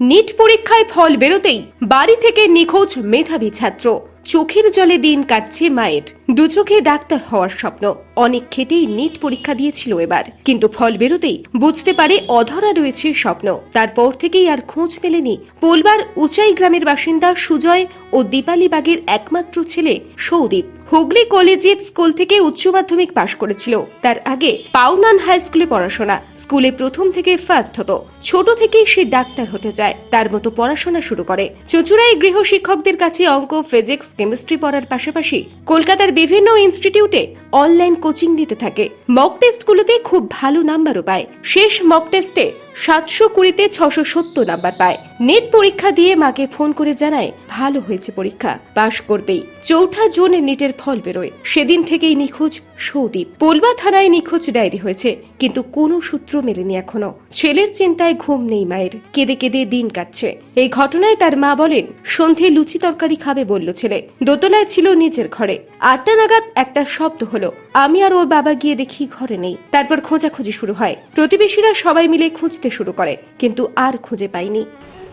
NEET পরীক্ষায় ফল বেরোতেই বাড়ি থেকে নিখোঁজ মেধাবী ছাত্র। চোখের জলে দিন কাটছে মায়ের। দু চোখে ডাক্তার হওয়ার স্বপ্ন। অনেক খেটেই নিট পরীক্ষা দিয়েছিল এবার। কিন্তু ফল বেরোতেই বুঝতে পারে অধরা রয়েছে স্বপ্ন। তারপর থেকেই আর খোঁজ মেলেনি পোলবার উচাই গ্রামের বাসিন্দা সুজয় ও দীপালি বাগের একমাত্র ছেলে সৌদীপ। হুগলি কলেজিয়েট স্কুল থেকে উচ্চ মাধ্যমিক পাশ করেছিল। তার আগে পাউনান হাই স্কুলে পড়াশোনা। স্কুলে প্রথম থেকে ফার্স্ট হতো। ছোট থেকেই সে ডাক্তার হতে চায়। তার মতো পড়াশোনা শুরু করে। চুচুড়ায় গৃহ শিক্ষকদের কাছে অঙ্ক ফিজিক্স কেমিস্ট্রি পড়ার পাশাপাশি কলকাতার বিভিন্ন ইনস্টিটিউটে অনলাইন কোচিং নিতে থাকে। মক টেস্টগুলোতে খুব ভালো নাম্বারও পায়। শেষ মক টেস্টে সাতশো কুড়িতে ছশো সত্তর নাম্বার পায়। নেট পরীক্ষা দিয়ে মাকে ফোন করে জানায়, ভালো হয়েছে পরীক্ষা, পাশ করবেই। চৌঠা জুন নেটের ফল বেরোয়। সেদিন থেকেই নিখোঁজ সৌদীপ। পোলবা থানায় নিখোঁজ ডায়েরি হয়েছে কিন্তু কোনো সূত্র মেলেনি এখনও। ছেলের চিন্তায় ঘুম নেই মায়ের কেঁদে কেঁদে দিন কাটছে। এই ঘটনায় তার মা বলেন সন্ধে লুচি তরকারি খাবে বলল ছেলে। দোতলায় ছিল নিজের ঘরে। আটটা নাগাদ একটা শব্দ হলো। আমি আর ওর বাবা গিয়ে দেখি ঘরে নেই। তারপর খোঁজাখুঁজি শুরু হয়। প্রতিবেশীরা সবাই মিলে খুঁজতে শুরু করে কিন্তু আর খুঁজে পাইনি।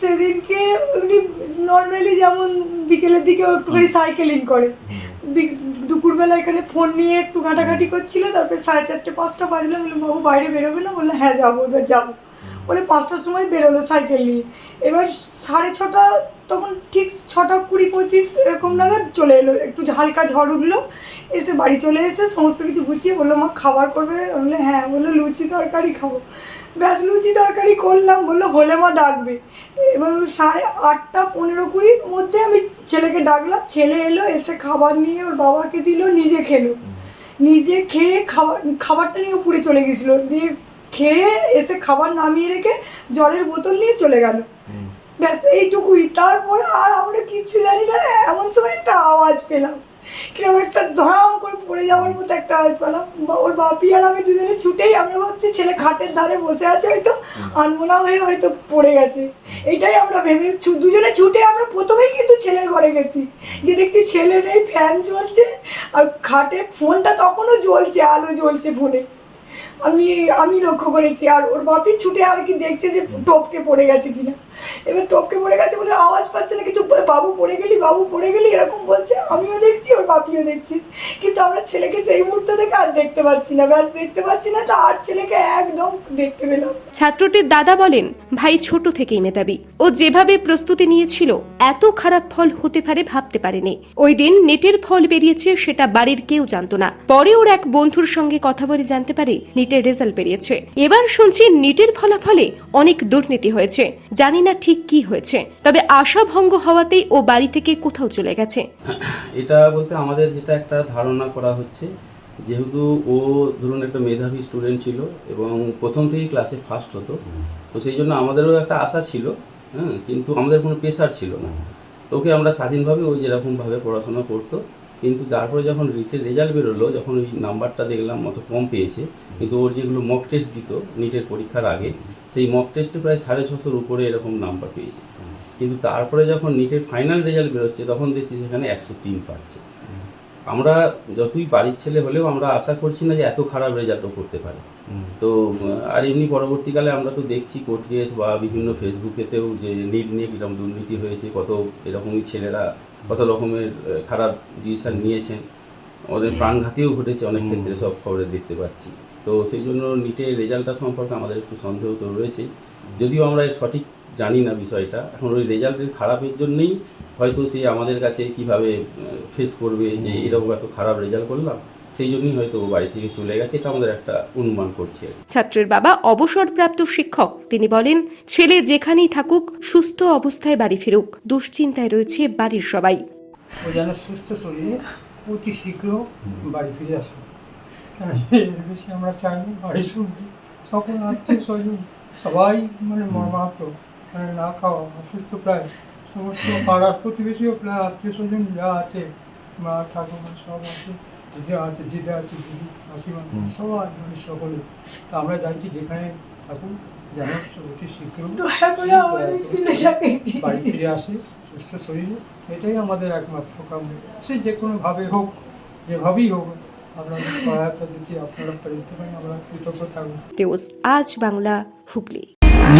সেদিনকে উনি নর্মালি যেমন বিকেলের দিকে একটুখানি সাইকেলিং করে। দুপুরবেলা এখানে ফোন নিয়ে একটু ঘাটাঘাটি করছিল তারপরে সাড়ে চারটে পাঁচটা বাজলো বললাম, বাবু বাইরে বেরোবে না? বলল হ্যাঁ যাব এবার যাব। বলে পাঁচটার সময় বেরোলো সাইকেল নিয়ে। এবার সাড়ে ছটা, তখন ঠিক ছটা কুড়ি পঁচিশ এরকম নাগাদ চলে এলো। একটু হালকা ঝড় উঠল, এসে বাড়ি চলে এসে সমস্ত কিছু গুছিয়ে বলল, মা, খাবার করবে? আমি বললাম হ্যাঁ। বলল, লুচি তরকারি খাব। ব্যাস, লুচি তরকারি করলাম। বলল, হলে মা ডাকবে। এবং সাড়ে আটটা পনেরো কুড়ির মধ্যে আমি ছেলেকে ডাকলাম। ছেলে এলো, এসে খাবার নিয়ে ওর বাবাকে দিল, নিজে খেলো। নিজে খেয়ে খাবার, খাবারটা নিয়ে পুড়ে চলে গেছিল। দিয়ে খেয়ে এসে খাবার নামিয়ে রেখে জলের বোতল নিয়ে চলে গেল। ব্যাস এইটুকুই। তারপরে আর আমরা কিচ্ছু জানি না এমন সময় একটা আওয়াজ পেলাম। কীরকম একটা ধরাম করে পড়ে যাওয়ার মতো একটা আওয়াজ পেলাম। ওর বাপি আর আমি দুজনে ছুটেই আমরা ভাবছি ছেলে খাটের ধারে বসে আছে হয়তো আনমোনা হয়ে হয়তো পড়ে গেছে। এটাই আমরা ভেবে দুজনে ছুটে আমরা প্রথমেই কিন্তু ছেলের ঘরে গেছি। গিয়ে দেখছি ছেলে নেই ফ্যান চলছে আর খাটে ফোনটা তখনও জ্বলছে আলো জ্বলছে ফোনে। আমি আমি লক্ষ্য করেছি আর ওর বাপি ছুটে আর কি দেখছে যে টপকে পড়ে গেছে কিনা। এবার টপকে পড়ে গেছে বলে আওয়াজ পাচ্ছে না কিছু বাবু পড়ে গেলি, বাবু পড়ে গেলি, এরকম বলছে, আমিও দেখছি, ওর বাপিও দেখছি। কিন্তু আমরা ছেলেকে সেই মুহূর্তে থেকে আর দেখতে পাচ্ছি না, ব্যাস দেখতে পাচ্ছি না, তো আর ছেলেকে একদম দেখতে পেলাম ছাত্রটির দাদা বলেন, ভাই ছোট থেকেই মেধাবী। ও যেভাবে প্রস্তুতি নিয়েছিল, এত খারাপ ফল হতে পারে ভাবতে পারেনি। ওই দিন নেটের ফল বেরিয়েছে, সেটা বাড়ির কেউ জানতো না। পরে ওর এক বন্ধুর সঙ্গে কথা বলে জানতে পারে, নিটের রেজাল্ট বেরিয়েছে। এবার শুনছি, নিটের ফলাফলে অনেক দুর্নীতি হয়েছে। জানি না ঠিক কি হয়েছে, তবে আশা ভঙ্গ হওয়াতেই ও বাড়ি থেকে কোথাও চলে গেছে। এটা বলতে আমাদের যেটা একটা ধারণা করা হচ্ছে, যেহেতু ও ধরুন একটা মেধাবী স্টুডেন্ট ছিল এবং প্রথম থেকেই ক্লাসে ফার্স্ট হতো, তো সেই জন্য আমাদেরও একটা আশা ছিল হ্যাঁ কিন্তু আমাদের কোনো প্রেশার ছিল না। ওকে আমরা স্বাধীনভাবে ওই যেরকমভাবে পড়াশোনা করতো, কিন্তু তারপরে যখন রিটের রেজাল্ট বেরোলো, যখন ওই নাম্বারটা দেখলাম, অত কম পেয়েছে, কিন্তু ওর যেগুলো মক টেস্ট দিত নিটের পরীক্ষার আগে সেই মক টেস্টে প্রায় সাড়ে ছশোর উপরে এরকম নাম্বার পেয়েছে। কিন্তু তারপরে যখন নিটের ফাইনাল রেজাল্ট বেরোচ্ছে, তখন দেখছি সেখানে একশো তিন পাচ্ছে। আমরা যতই বাড়ির ছেলে হলেও আমরা আশা করছি না যে এত খারাপ রেজাল্টও করতে পারে। তো, আর এমনি পরবর্তীকালে আমরা তো দেখছি কোর্ট কেস বা বিভিন্ন ফেসবুকেতেও যে নিট নিয়ে কীরকম দুর্নীতি হয়েছে, কত এরকমই ছেলেরা কত রকমের খারাপ ডিসিশন নিয়েছেন ওদের প্রাণঘাতীও ঘটেছে অনেক ক্ষেত্রে, সব খবরে দেখতে পাচ্ছি। তো সেই জন্য নিটের রেজাল্টটা সম্পর্কে আমাদের একটু সন্দেহ তো রয়েছে। যদিও আমরা সঠিক জানি না বিষয়টা এখন ওই রেজাল্টের খারাপের জন্যই হয়তো সে আমাদের কাছে কীভাবে ফেস করবে যে এরকম এত খারাপ রেজাল্ট করলাম সেই জন্যই হয়তো বাড়ি থেকে চলে গেছে এটা আমাদের একটা অনুমান করছি ছাত্রের বাবা অবসরপ্রাপ্ত শিক্ষক তিনি বলেন ছেলে যেখানেই থাকুক সুস্থ অবস্থায় বাড়ি ফিরুক দুশ্চিন্তায় রয়েছে বাড়ির সবাই। ও যেন সুস্থ শরীরে অতি শীঘ্র বাড়ি ফিরে আসবে কেন এর বেশি আমরা চাই না বাড়ির সঙ্গে সকল আত্মীয় স্বজন সবাই মানে মর্মাহত মানে না খাওয়া অসুস্থ প্রায়। সমস্ত পাড়ার প্রতিবেশীও প্রায় আত্মীয় স্বজন যা আছে মা ঠাকুমা সব আছে দিদা আছে দিদা আছে দিদি মাসিমা সবাই মানে সকলে। তা আমরা চাইছি যেখানে থাকুন যেন অতি শীঘ্র দয়া করে আমাদের বাড়ি ফিরে আসে। সুস্থ শরীরে। এটাই আমাদের একমাত্র কাম সে যে কোনোভাবে হোক যেভাবেই হোক আপনাদের সহায়তা যদি আপনারা করে দিতে পারেন আমরা কৃতজ্ঞ থাকব। দেওস আজ বাংলা হুগলি। নিজের